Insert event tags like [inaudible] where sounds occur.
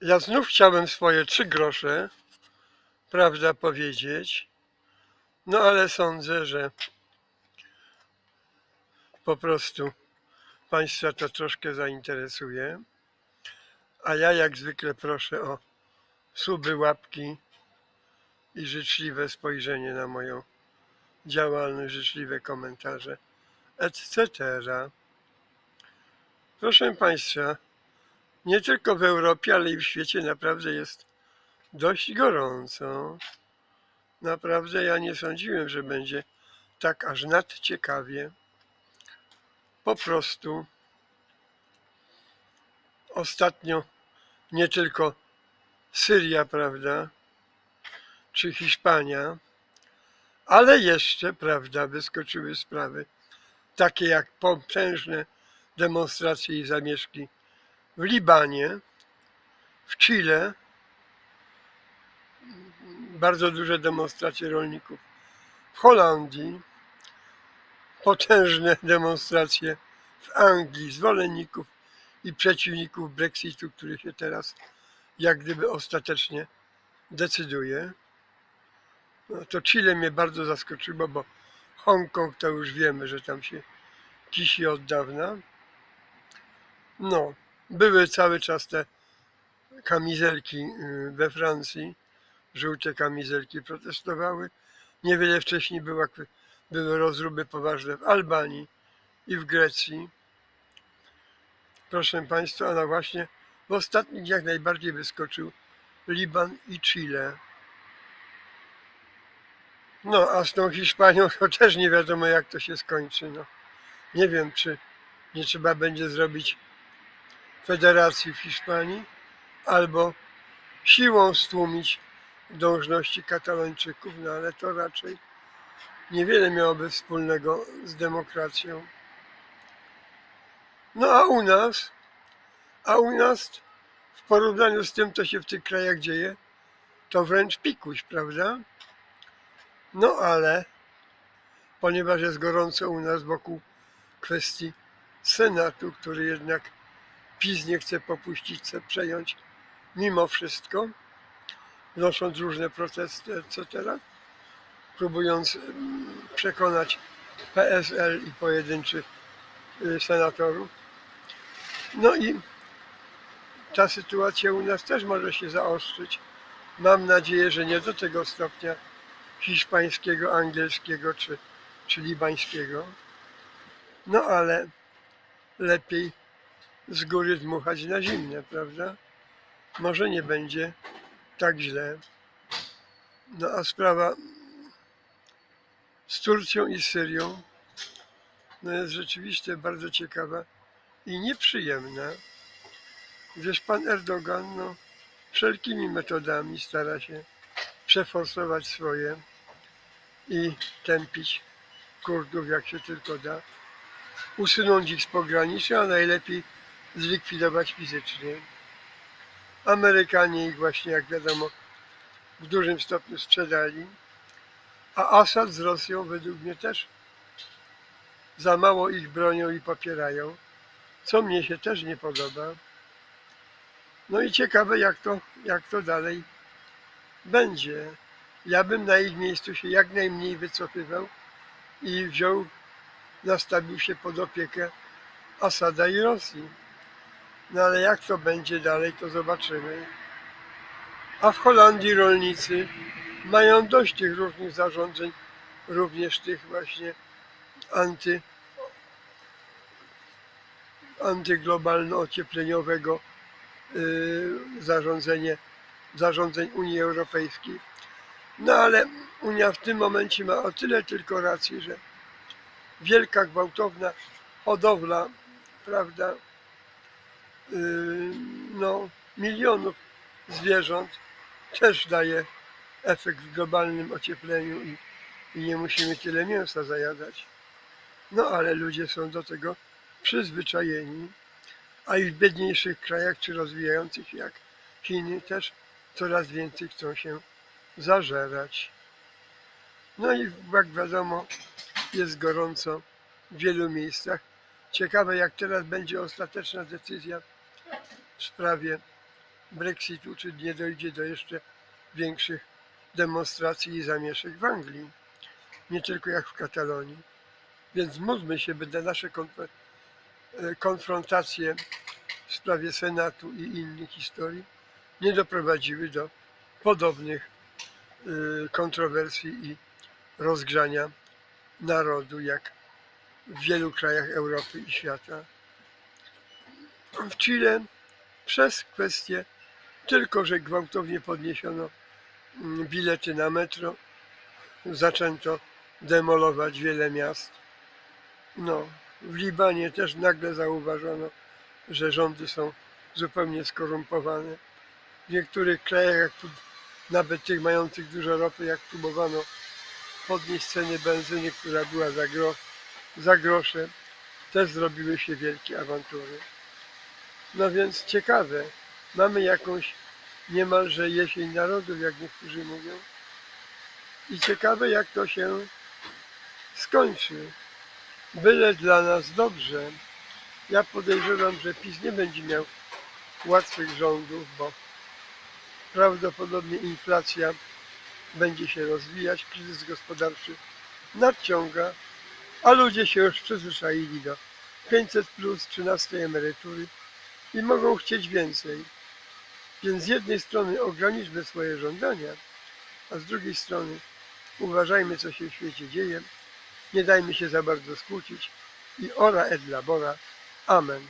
Ja znów chciałem swoje trzy grosze, prawda, powiedzieć. No ale sądzę, że po prostu Państwa to troszkę zainteresuje. A ja jak zwykle proszę o suby, łapki i życzliwe spojrzenie na moją działalność, życzliwe komentarze, etc. Proszę Państwa, nie tylko w Europie, ale i w świecie naprawdę jest dość gorąco. Naprawdę ja nie sądziłem, że będzie tak aż nadciekawie. Po prostu ostatnio nie tylko Syria, prawda, czy Hiszpania, ale jeszcze, prawda, wyskoczyły sprawy takie jak potężne demonstracje i zamieszki w Libanie, w Chile, bardzo duże demonstracje rolników w Holandii, potężne [laughs] demonstracje w Anglii zwolenników i przeciwników Brexitu, który się teraz jak gdyby ostatecznie decyduje. No to Chile mnie bardzo zaskoczyło, bo Hongkong to już wiemy, że tam się kisi od dawna. No, były cały czas te kamizelki y, we Francji, żółte kamizelki protestowały. Niewiele wcześniej była, były rozruby poważne w Albanii i w Grecji. Proszę Państwa, no właśnie w ostatnich dniach najbardziej wyskoczył Liban i Chile. No, a z tą Hiszpanią to też nie wiadomo jak to się skończy. No. Nie wiem, czy nie trzeba będzie zrobić federacji w Hiszpanii, albo siłą stłumić dążności katalończyków, no ale to raczej niewiele miałoby wspólnego z demokracją. No a u nas, a u nas w porównaniu z tym, co się w tych krajach dzieje, to wręcz pikuś, prawda? No ale ponieważ jest gorąco u nas wokół kwestii Senatu, który jednak PiS nie chce popuścić, chce przejąć mimo wszystko, wnosząc różne protesty, etc., próbując przekonać PSL i pojedynczych y, senatorów. No i ta sytuacja u nas też może się zaostrzyć. Mam nadzieję, że nie do tego stopnia hiszpańskiego, angielskiego czy, czy libańskiego. No ale lepiej z góry dmuchać na zimne, prawda? Może nie będzie tak źle. No a sprawa z Turcją i Syrią no jest rzeczywiście bardzo ciekawa i nieprzyjemna, gdyż pan Erdogan no, wszelkimi metodami stara się przeforsować swoje i tępić Kurdów jak się tylko da, usunąć ich z pogranicza, a najlepiej zlikwidować fizycznie. Amerykanie ich właśnie, jak wiadomo, w dużym stopniu sprzedali, a Assad z Rosją według mnie też za mało ich bronią i popierają, co mnie się też nie podoba. No i ciekawe, jak to, jak to dalej będzie. Ja bym na ich miejscu się jak najmniej wycofywał i wziął, nastawił się pod opiekę Asada i Rosji. No ale jak to będzie dalej, to zobaczymy. A w Holandii rolnicy mają dość tych różnych zarządzeń, również tych właśnie anty, antyglobalno-ociepleniowego yy, zarządzenie, zarządzeń Unii Europejskiej. No ale Unia w tym momencie ma o tyle tylko racji, że wielka, gwałtowna hodowla, prawda, no, milionów zwierząt też daje efekt w globalnym ociepleniu i, i nie musimy tyle mięsa zajadać. No ale ludzie są do tego przyzwyczajeni, a i w biedniejszych krajach czy rozwijających jak Chiny też coraz więcej chcą się zażerać. No i jak wiadomo, jest gorąco w wielu miejscach. Ciekawe, jak teraz będzie ostateczna decyzja w sprawie Brexitu, czy nie dojdzie do jeszcze większych demonstracji i zamieszek w Anglii. Nie tylko jak w Katalonii. Więc módlmy się, by te nasze e, konfrontacje w sprawie Senatu i innych historii nie doprowadziły do podobnych y, kontrowersji i rozgrzania narodu, jak w wielu krajach Europy i świata. W Chile przez kwestię tylko, że gwałtownie podniesiono mm, bilety na metro, zaczęto demolować wiele miast. No, w Libanie też nagle zauważono, że rządy są zupełnie skorumpowane. W niektórych krajach, nawet tych mających dużo ropy, jak próbowano podnieść ceny benzyny, która była za, gro, za grosze, też zrobiły się wielkie awantury. No więc ciekawe, mamy jakąś niemalże jesień narodów, jak niektórzy mówią. I ciekawe, jak to się skończy. Byle dla nas dobrze. Ja podejrzewam, że PiS nie będzie miał łatwych rządów, bo prawdopodobnie inflacja będzie się rozwijać, kryzys gospodarczy nadciąga, a ludzie się już przyzwyczaili do 500 plus 13 emerytury i mogą chcieć więcej. Więc z jednej strony ograniczmy swoje żądania, a z drugiej strony uważajmy, co się w świecie dzieje, nie dajmy się za bardzo skłócić i ora et labora. Amen.